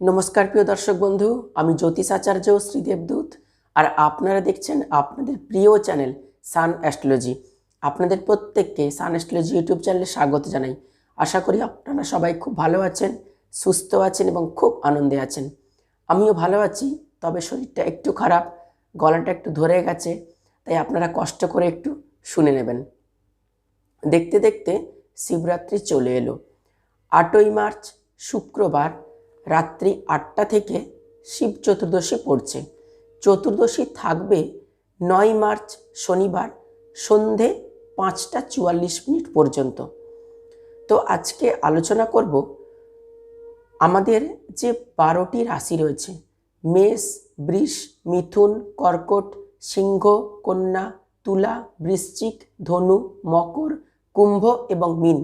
নমস্কার প্রিয় দর্শক বন্ধু, আমি জ্যোতিষ আচার্য শ্রীদেবদূত আর আপনারা দেখছেন আপনাদের প্রিয় চ্যানেল সান অ্যাস্ট্রোলজি। আপনাদের প্রত্যেককে সান অ্যাস্ট্রোলজি ইউটিউব চ্যানেলে স্বাগত জানাই। আশা করি আপনারা সবাই খুব ভালো আছেন, সুস্থ আছেন এবং খুব আনন্দে আছেন। আমিও ভালো আছি, তবে শরীরটা একটু খারাপ, গলাটা একটু ধরে গেছে, তাই আপনারা কষ্ট করে একটু শুনে নেবেন। দেখতে দেখতে শিবরাত্রি চলে এলো। আটই মার্চ, শুক্রবার রাত্রি আটটা থেকে শিব চতুর্দশী পড়ছে। চতুর্দশী থাকবে নয় মার্চ শনিবার সন্ধে পাঁচটা চুয়াল্লিশ মিনিট পর্যন্ত। তো আজকে আলোচনা করব আমাদের যে বারোটি রাশি রয়েছে, মেষ, বৃষ, মিথুন, কর্কট, সিংহ, কন্যা, তুলা, বৃশ্চিক, ধনু, মকর, কুম্ভ এবং মিন।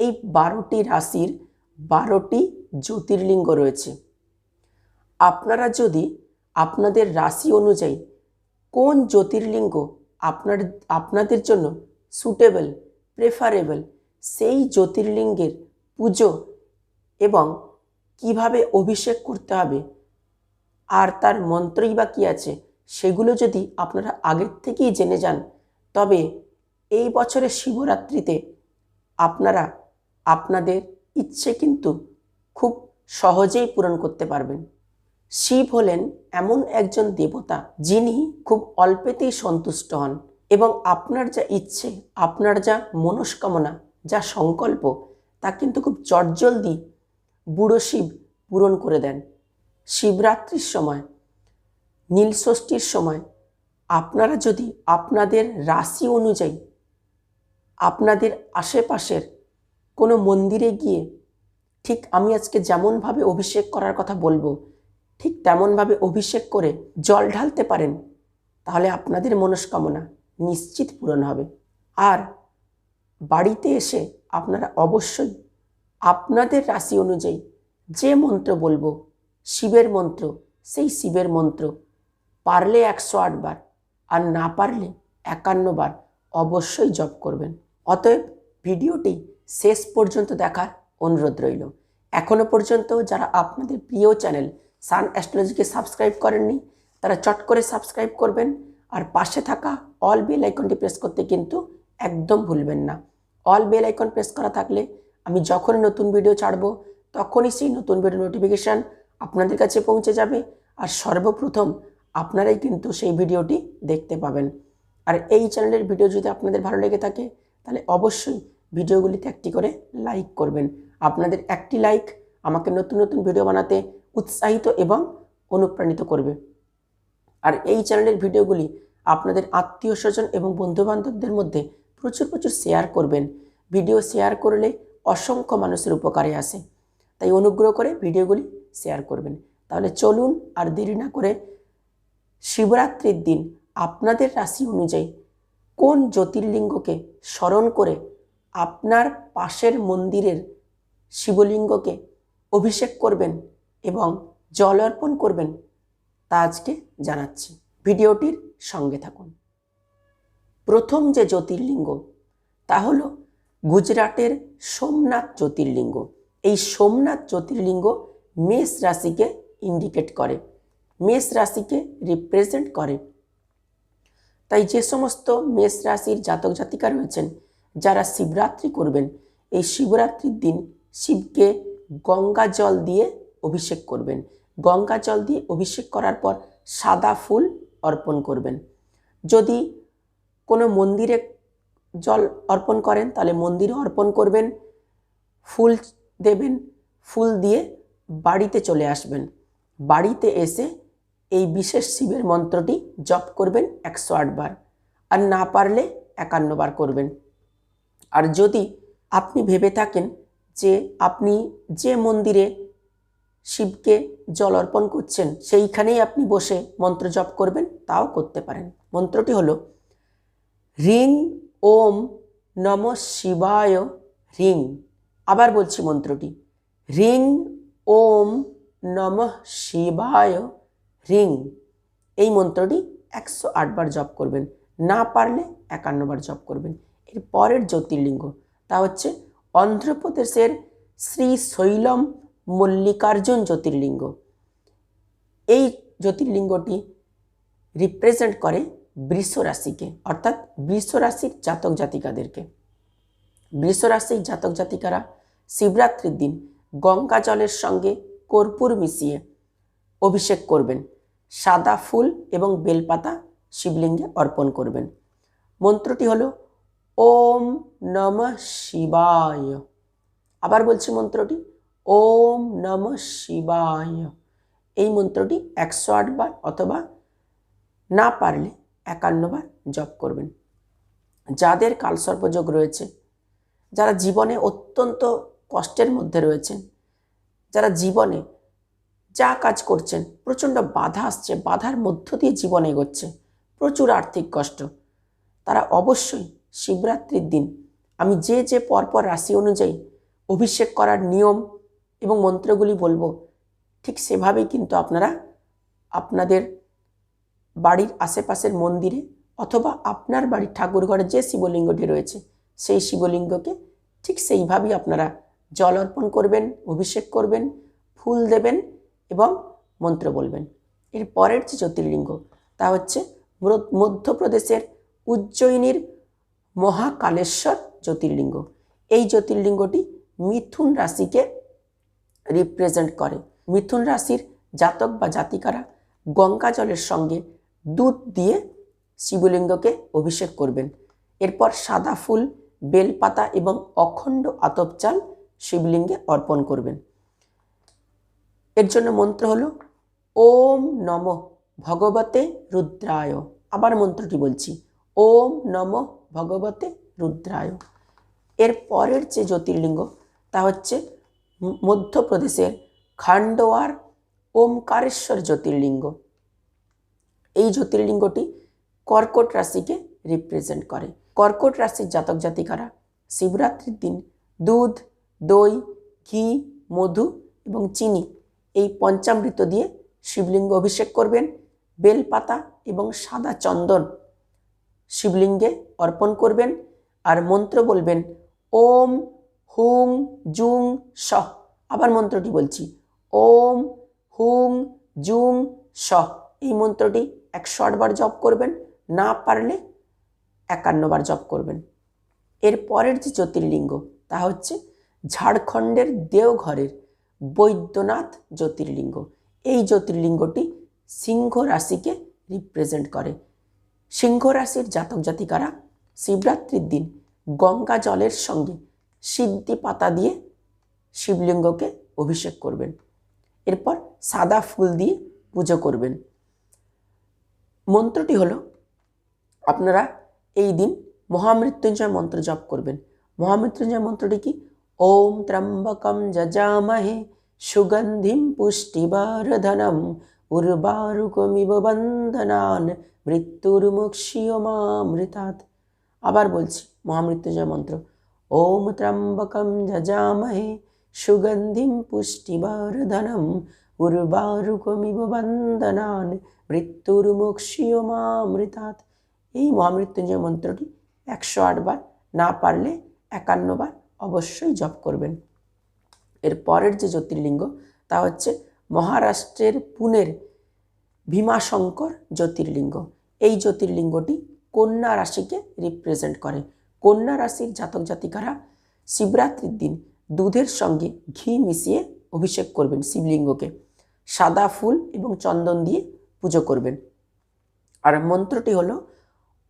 এই বারোটি রাশির বারোটি জ্যোতির্লিঙ্গ রয়েছে। আপনারা যদি আপনাদের রাশি অনুযায়ী কোন জ্যোতির্লিঙ্গ আপনার, আপনাদের জন্য সুটেবল প্রেফারেবল সেই জ্যোতির্লিঙ্গের পুজো এবং কীভাবে অভিষেক করতে হবে আর তার মন্ত্রই বা কী আছে সেগুলো যদি আপনারা আগের থেকেই জেনে যান, তবে এই বছরের শিবরাত্রিতে আপনারা, আপনাদের ইচ্ছে কিন্তু খুব সহজেই পূরণ করতে পারবেন। শিব হলেন এমন একজন দেবতা যিনি খুব অল্পেতেই সন্তুষ্ট হন এবং আপনার যা ইচ্ছে, আপনার যা মনস্কামনা, যা সংকল্প, তা কিন্তু খুব চটজলদি বুড়ো শিব পূরণ করে দেন। শিবরাত্রির সময়, নীলষষ্ঠীর সময় আপনারা যদি আপনাদের রাশি অনুযায়ী আপনাদের আশেপাশের কোনো মন্দিরে গিয়ে ঠিক আমি আজকে যেমনভাবে অভিষেক করার কথা বলব, ঠিক তেমনভাবে অভিষেক করে জল ঢালতে পারেন, তাহলে আপনাদের মনস্কামনা নিশ্চিত পূরণ হবে। আর বাড়িতে এসে আপনারা অবশ্যই আপনাদের রাশি অনুযায়ী যে মন্ত্র বলব, শিবের মন্ত্র, সেই শিবের মন্ত্র পারলে একশো বার আর না পারলে একান্নবার অবশ্যই জপ করবেন। অতএব ভিডিওটি শেষ পর্যন্ত দেখার অনুরোধ রইল। এখনও পর্যন্ত যারা আপনাদের প্রিয় চ্যানেল সান অ্যাস্ট্রোলজিকে সাবস্ক্রাইব করেননি, তারা চট করে সাবস্ক্রাইব করবেন আর পাশে থাকা অল বেল আইকনটি প্রেস করতে কিন্তু একদম ভুলবেন না। অল বেল আইকন প্রেস করা থাকলে আমি যখনই নতুন ভিডিও ছাড়বো, তখনই সেই নতুন ভিডিও নোটিফিকেশান আপনাদের কাছে পৌঁছে যাবে আর সর্বপ্রথম আপনারাই কিন্তু সেই ভিডিওটি দেখতে পাবেন। আর এই চ্যানেলের ভিডিও যদি আপনাদের ভালো লেগে থাকে, তাহলে অবশ্যই ভিডিওগুলিতে একটি করে লাইক করবেন। আপনাদের একটি লাইক আমাকে নতুন নতুন ভিডিও বানাতে উৎসাহিত এবং অনুপ্রাণিত করবে। আর এই চ্যানেলের ভিডিওগুলি আপনাদের আত্মীয় স্বজন এবং বন্ধুবান্ধবদের মধ্যে প্রচুর প্রচুর শেয়ার করবেন। ভিডিও শেয়ার করলে অসংখ্য মানুষের উপকারে আসে। তাই অনুগ্রহ করে ভিডিওগুলি শেয়ার করবেন। তাহলে চলুন আর দেরি না করে শিবরাত্রির দিন আপনাদের রাশি অনুযায়ী কোন জ্যোতির্লিঙ্গকে স্মরণ করে আপনার পাশের মন্দিরের শিবলিঙ্গকে অভিষেক করবেন এবং জল অর্পণ করবেন তা আজকে জানাচ্ছি। ভিডিওটির সঙ্গে থাকুন। প্রথম যে জ্যোতির্লিঙ্গ, তা হল গুজরাটের সোমনাথ জ্যোতির্লিঙ্গ। এই সোমনাথ জ্যোতির্লিঙ্গ মেষ রাশিকে ইন্ডিকেট করে, মেষ রাশিকে রিপ্রেজেন্ট করে। তাই যে সমস্ত মেষ রাশির জাতক জাতিকা রয়েছেন যারা শিবরাত্রি করবেন, এই শিবরাত্রির দিন শিবকে গঙ্গা জল দিয়ে অভিষেক করবেন। গঙ্গা জল দিয়ে অভিষেক করার পর সাদা ফুল অর্পণ করবেন। যদি কোনো মন্দিরে জল অর্পণ করেন, তাহলে মন্দিরে অর্পণ করবেন, ফুল দেবেন, ফুল দিয়ে বাড়িতে চলে আসবেন। বাড়িতে এসে এই বিশেষ শিবের মন্ত্রটি জপ করবেন একশো বার আর না পারলে একান্নবার করবেন। আর যদি আপনি ভেবে থাকেন যে আপনি যে মন্দিরে শিবকে জল অর্পণ করছেন, সেইখানেই আপনি বসে মন্ত্র জপ করবেন, তাও করতে পারেন। মন্ত্রটি হলো, রিং ওম নম শিবায় রিং। আবার বলছি মন্ত্রটি, রিং ওম নম শিবায় রিং। এই মন্ত্রটি একশো আটবার জপ করবেন, না পারলে একান্নবার জপ করবেন। এর পরের জ্যোতির্লিঙ্গ। তা হচ্ছে অন্ধ্রপ্রদেশের শ্রী শৈলম মল্লিকার্জুন জ্যোতির্লিঙ্গ। এই জ্যোতির্লিঙ্গটি রিপ্রেজেন্ট করে বৃষ রাশিকে, অর্থাৎ বৃষ রাশির জাতক জাতিকাদেরকে। বৃষ রাশির জাতক জাতিকারা শিবরাত্রির দিন গঙ্গা জলের সঙ্গে কর্পূর মিশিয়ে অভিষেক করবেন। সাদা ফুল এবং বেলপাতা শিবলিঙ্গে অর্পণ করবেন। মন্ত্রটি হলো ওম নম শিবায়। আবার বলছি মন্ত্রটি, ওম নম শিবায়। এই মন্ত্রটি একশো আটবার অথবা না পারলে একান্নবার জপ করবেন। যাদের কালসর্পযোগ রয়েছে, যারা জীবনে অত্যন্ত কষ্টের মধ্যে রয়েছেন, যারা জীবনে যা কাজ করছেন, প্রচণ্ড বাধা আসছে, বাধার মধ্য দিয়ে জীবন এগোচ্ছে, প্রচুর আর্থিক কষ্ট, তারা অবশ্যই শিবরাত্রির দিন। আমি যে যে পরপর রাশি অনুযায়ী অভিষেক করার নিয়ম এবং মন্ত্রগুলি বলব, ঠিক সেভাবেই কিন্তু আপনারা আপনাদের বাড়ির আশেপাশের মন্দিরে অথবা আপনার বাড়ির ঠাকুরঘরে যে শিবলিঙ্গটি রয়েছে, সেই শিবলিঙ্গকে ঠিক সেইভাবেই আপনারা জল অর্পণ করবেন, অভিষেক করবেন, ফুল দেবেন এবং মন্ত্র বলবেন। এর পরের যে জ্যোতির্লিঙ্গ, তা হচ্ছে মধ্যপ্রদেশের উজ্জয়িনীর মহাকালেশ্বর জ্যোতির্লিঙ্গ। এই জ্যোতির্লিঙ্গটি মিথুন রাশিকে রিপ্রেজেন্ট করে। মিথুন রাশির জাতক বা জাতিকারা গঙ্গা জলের সঙ্গে দুধ দিয়ে শিবলিঙ্গকে অভিষেক করবেন। এরপর সাদা ফুল, বেলপাতা এবং অখণ্ড আতপ চাল শিবলিঙ্গে অর্পণ করবেন। এর জন্য মন্ত্র হল, ওম নম ভগবতে রুদ্রায়। আবার মন্ত্রটি বলছি, ওম নম ভগবতে রুদ্রায়। এর পরের যে জ্যোতির্লিঙ্গ, তা হচ্ছে মধ্যপ্রদেশের খান্ডোয়ার ওমকারেশ্বর জ্যোতির্লিঙ্গ। এই জ্যোতির্লিঙ্গটি কর্কট রাশিকে রিপ্রেজেন্ট করে। কর্কট রাশির জাতক জাতিকারা শিবরাত্রির দিন দুধ, দই, ঘি, মধু এবং চিনি এই পঞ্চামৃত দিয়ে শিবলিঙ্গ অভিষেক করবেন। বেলপাতা এবং সাদা চন্দন শিবলিঙ্গে অর্পণ করবেন আর মন্ত্র বলবেন, ওম হুং জুং স আবার মন্ত্রটি বলছি, ওম হুং জুং স এই মন্ত্রটি একশো আটবার জপ করবেন, না পারলে একান্নবার জপ করবেন। এর পরের যে জ্যোতির্লিঙ্গ, তা হচ্ছে ঝাড়খণ্ডের দেওঘরের বৈদ্যনাথ জ্যোতির্লিঙ্গ। এই জ্যোতির্লিঙ্গটি সিংহ রাশিকে রিপ্রেজেন্ট করে। সিংহ রাশির জাতক জাতিকারা শিবরাত্রির দিন গঙ্গা জলের সঙ্গে সিদ্ধি পাতা দিয়ে শিবলিঙ্গকে অভিষেক করবেন। এরপর সাদা ফুল দিয়ে পুজো করবেন। মন্ত্রটি হলো, আপনারা এই দিন মহামৃত্যুঞ্জয় মন্ত্র জপ করবেন। মহামৃত্যুঞ্জয় মন্ত্রটি কি? ওম ত্রম্বকম যজামহে সুগন্ধিম পুষ্টিবর্ধনম উর্বারুকমিব বন্ধনান মৃত্যুর মৃত্যুর্মুক্ষীয় মামৃতাৎ আবার বলছি মহামৃত্যুঞ্জয় মন্ত্র ওম ত্রম্বকম যজামহে সুগন্ধিম পুষ্টিবর্ধনম উর্বারুকমিব বন্দনান মৃত্যুর্মুক্ষীয় মামৃতাৎ এই মহামৃত্যুঞ্জয় মন্ত্রটি একশো আটবার না পারলে একান্নবার অবশ্যই জপ করবেন এর পরের যে জ্যোতির্লিঙ্গ তা হচ্ছে মহারাষ্ট্রের পুনের ভীমাশঙ্কর জ্যোতির্লিঙ্গ। এই জ্যোতির্লিঙ্গটি কন্যা রাশিকে রিপ্রেজেন্ট করে। কন্যা রাশির জাতক জাতিকারা শিবরাত্রির দিন দুধের সঙ্গে ঘি মিশিয়ে অভিষেক করবেন শিবলিঙ্গকে। সাদা ফুল এবং চন্দন দিয়ে পুজো করবেন। আর মন্ত্রটি হলো,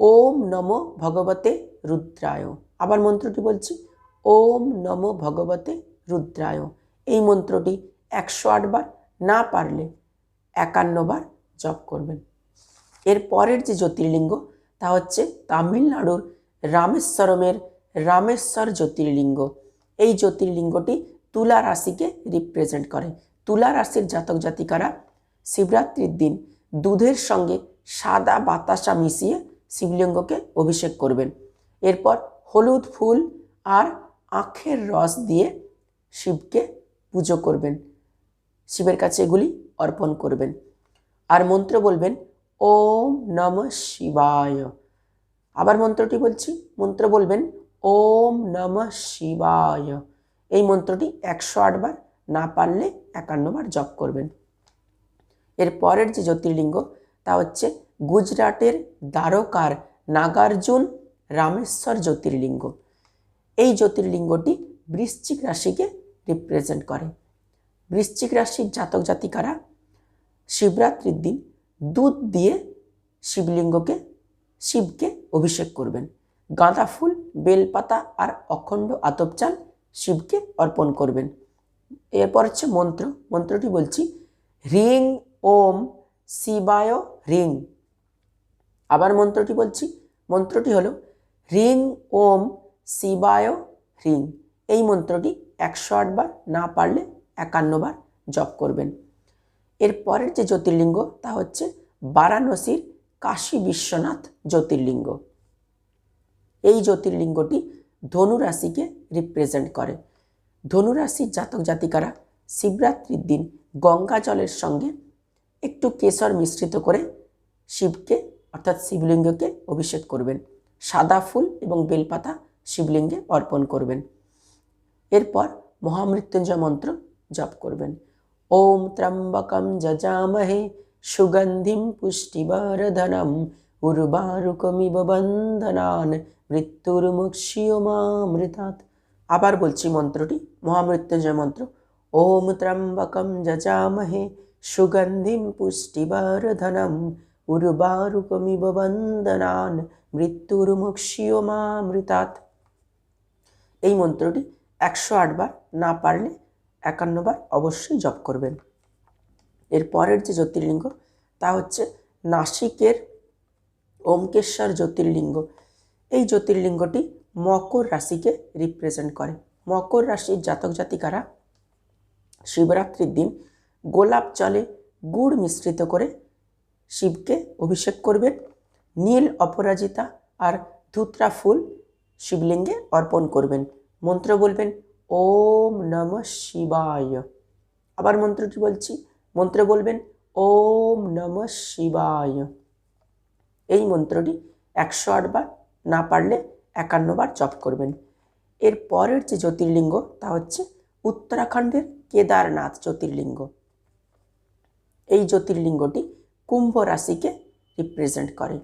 ওম নম ভগবতে রুদ্রায়। আবার মন্ত্রটি বলছি, ওম নম ভগবতে রুদ্রায়। এই মন্ত্রটি একশো আটবার না পারলে একান্নবার জপ করবেন। এর পরের যে জ্যোতির্লিঙ্গ, তা হচ্ছে তামিলনাড়ুর রামেশ্বরমের রামেশ্বর জ্যোতির্লিঙ্গ। এই জ্যোতির্লিঙ্গটি তুলা রাশিকে রিপ্রেজেন্ট করে। তুলা রাশির জাতক জাতিকারা শিবরাত্রির দিন দুধের সঙ্গে সাদা বাতাসা মিশিয়ে শিবলিঙ্গকে অভিষেক করবেন। এরপর হলুদ ফুল আর আখের রস দিয়ে শিবকে পুজো করবেন। শিবের কাছে এগুলি অর্পণ করবেন। আর মন্ত্র বলবেন, ওম নম শিবায়। আবার মন্ত্রটি বলছি, মন্ত্র বলবেন, ওম নম শিবায়। এই মন্ত্রটি একশো আটবার না পারলে একান্ন বার জপ করবেন। এর পরের যে জ্যোতির্লিঙ্গ, তা হচ্ছে গুজরাটের দ্বারকার নাগার্জুন রামেশ্বর জ্যোতির্লিঙ্গ। এই জ্যোতির্লিঙ্গটি বৃশ্চিক রাশিকে রিপ্রেজেন্ট করে। বৃশ্চিক রাশির জাতক জাতিকারা শিবরাত্রির দিন দুধ দিয়ে শিবলিঙ্গকে, শিবকে অভিষেক করবেন। গাঁদা ফুল, বেলপাতা আর অখণ্ড আতপ চাল শিবকে অর্পণ করবেন। এরপর হচ্ছে মন্ত্র। মন্ত্রটি বলছি হ্রিং ওম শিবায় হ্রিং আবার মন্ত্রটি বলছি, মন্ত্রটি হলো হ্রিং ওম শিবায় হ্রিং এই মন্ত্রটি একশো আটবার না পারলে একান্নবার জপ করবেন। এর পরের যে জ্যোতির্লিঙ্গ তা হচ্ছে বারাণসীর কাশী বিশ্বনাথ জ্যোতির্লিঙ্গ। এই জ্যোতির্লিঙ্গটি ধনুরাশিকে রিপ্রেজেন্ট করে। ধনুরাশির জাতক জাতিকারা শিবরাত্রির দিন গঙ্গা জলের সঙ্গে একটু কেশর মিশ্রিত করে শিবকে অর্থাৎ শিবলিঙ্গকে অভিষেক করবেন। সাদা ফুল এবং বেলপাতা শিবলিঙ্গে অর্পণ করবেন। এরপর মহামৃত্যুঞ্জয় মন্ত্র জপ করবেন। ওম ত্রম্বকম যজামহে সুগন্ধিম পুষ্টিবর্ধনম উর্বারুকমিব বন্দনান মৃত্যুর্মুক্ষিয়মামৃতাৎ আবার বলছি মন্ত্রটি, মহামৃত্যুঞ্জয় মন্ত্র। ওম ত্রম্বকম যজামহে সুগন্ধিম পুষ্টিবর্ধনম উর্বারুকমিব বন্দনান মৃত্যুর্মুক্ষিয়মামৃতাৎ এই মন্ত্রটি একশো আটবার না পারলে একান্নবার অবশ্যই জপ করবেন। এর পরের যে জ্যোতির্লিঙ্গ, তা হচ্ছে নাসিকের ওমকেশ্বর জ্যোতির্লিঙ্গ। এই জ্যোতির্লিঙ্গটি মকর রাশিকে রিপ্রেজেন্ট করে। মকর রাশির জাতক জাতিকারা শিবরাত্রির দিন গোলাপ জলে গুড় মিশ্রিত করে শিবকে অভিষেক করবেন। নীল অপরাজিতা আর ধুতরা ফুল শিবলিঙ্গে অর্পণ করবেন। মন্ত্র বলবেন ওম নম শিবায়। আবার মন্ত্রটি বলছি? মন্ত্র বলবেন, ওম নম শিবায়। এই মন্ত্রটি একশো আটবার না পারলে একান্নবার জপ করবেন। এর পরের যে জ্যোতির্লিঙ্গ, তা হচ্ছে উত্তরাখণ্ডের কেদারনাথ জ্যোতির্লিঙ্গ। এই জ্যোতির্লিঙ্গটি কুম্ভ রাশিকে রিপ্রেজেন্ট করে।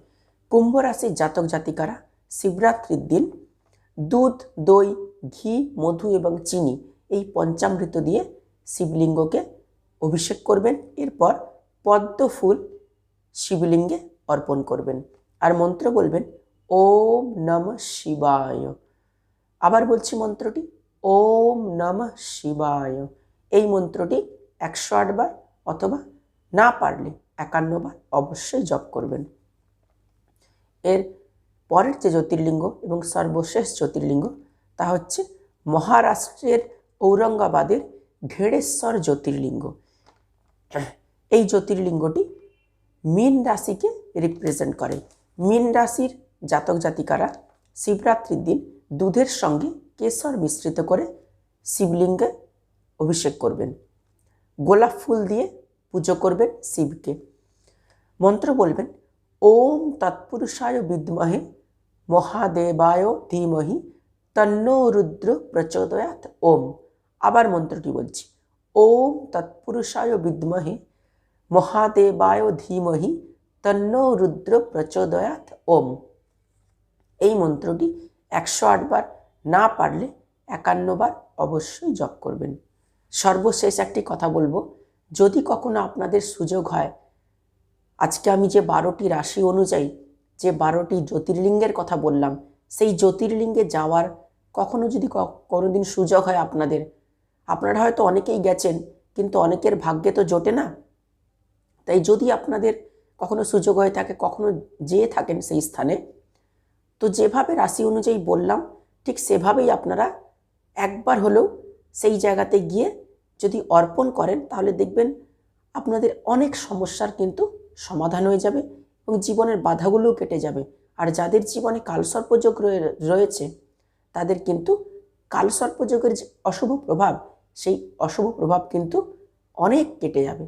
কুম্ভ রাশির জাতক জাতিকারা শিবরাত্রির দিন দুধ, দই ঘি, মধু এবং চিনি এই পঞ্চামৃত দিয়ে শিবলিঙ্গকে অভিষেক করবেন। এরপর পদ্ম ফুল শিবলিঙ্গে অর্পণ করবেন। আর মন্ত্র বলবেন, ওম নম শিবায়। আবার বলছি মন্ত্রটি, ওম নম শিবায়। এই মন্ত্রটি একশো আটবার অথবা না পারলে একান্নবার অবশ্যই জপ করবেন। এর পরের যে জ্যোতির্লিঙ্গ এবং সর্বশেষ জ্যোতির্লিঙ্গ তা হচ্ছে মহারাষ্ট্রের ঔরঙ্গাবাদের ঘেড়েশ্বর জ্যোতির্লিঙ্গ। এই জ্যোতির্লিঙ্গটি মীন রাশিকে রিপ্রেজেন্ট করে। মীন রাশির জাতক জাতিকারা শিবরাত্রির দিন দুধের সঙ্গে কেশর মিশ্রিত করে শিবলিঙ্গে অভিষেক করবেন। গোলাপ ফুল দিয়ে পুজো করবেন শিবকে। মন্ত্র বলবেন, ওম তৎপুরুষায় বিদ্মহে মহাদেবায় ধীমহি তন্নো রুদ্র প্রচোদয়াত ওম আবার মন্ত্রটি বলছি ওম তৎপুরুষায় বিদ্মহে মহাদেবায় ধীমহি তন্নো রুদ্র প্রচোদয়াত ওম এই মন্ত্রটি একশো আটবার না পারলে একান্নবার অবশ্যই জপ করবেন। সর্বশেষ একটি কথা বলব। যদি কখনো আপনাদের সুযোগ হয়, আজকে আমি যে বারোটি রাশি অনুযায়ী যে বারোটি জ্যোতির্লিঙ্গের কথা বললাম, সেই জ্যোতির্লিঙ্গে যাওয়ার কখনো যদি কোনোদিন সুযোগ হয় আপনাদের। আপনারা হয়তো অনেকেই গেছেন, কিন্তু অনেকের ভাগ্যে তো জোটে না। তাই যদি আপনাদের কখনো সুযোগ হয়ে থাকে কখনো যেয়ে থাকেন সেই স্থানে। তো যেভাবে রাশি অনুযায়ী বললাম, ঠিক সেভাবেই আপনারা একবার হলেও সেই জায়গাতে গিয়ে যদি অর্পণ করেন, তাহলে দেখবেন আপনাদের অনেক সমস্যার কিন্তু সমাধান হয়ে যাবে এবং জীবনের বাধাগুলোও কেটে যাবে। আর যাদের জীবনে কালসর্পযোগ রয়েছে তাদের কিন্তু কালসর্পযোগের যে অশুভ প্রভাব, সেই অশুভ প্রভাব কিন্তু অনেক কেটে যাবে।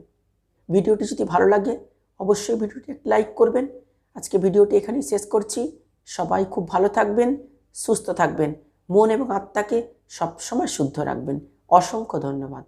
ভিডিওটি যদি ভালো লাগে, অবশ্যই ভিডিওটি লাইক করবেন। আজকে ভিডিওটি এখানেই শেষ করছি। সবাই খুব ভালো থাকবেন, সুস্থ থাকবেন, মন এবং আত্মাকে সবসময় শুদ্ধ রাখবেন। অসংখ্য ধন্যবাদ।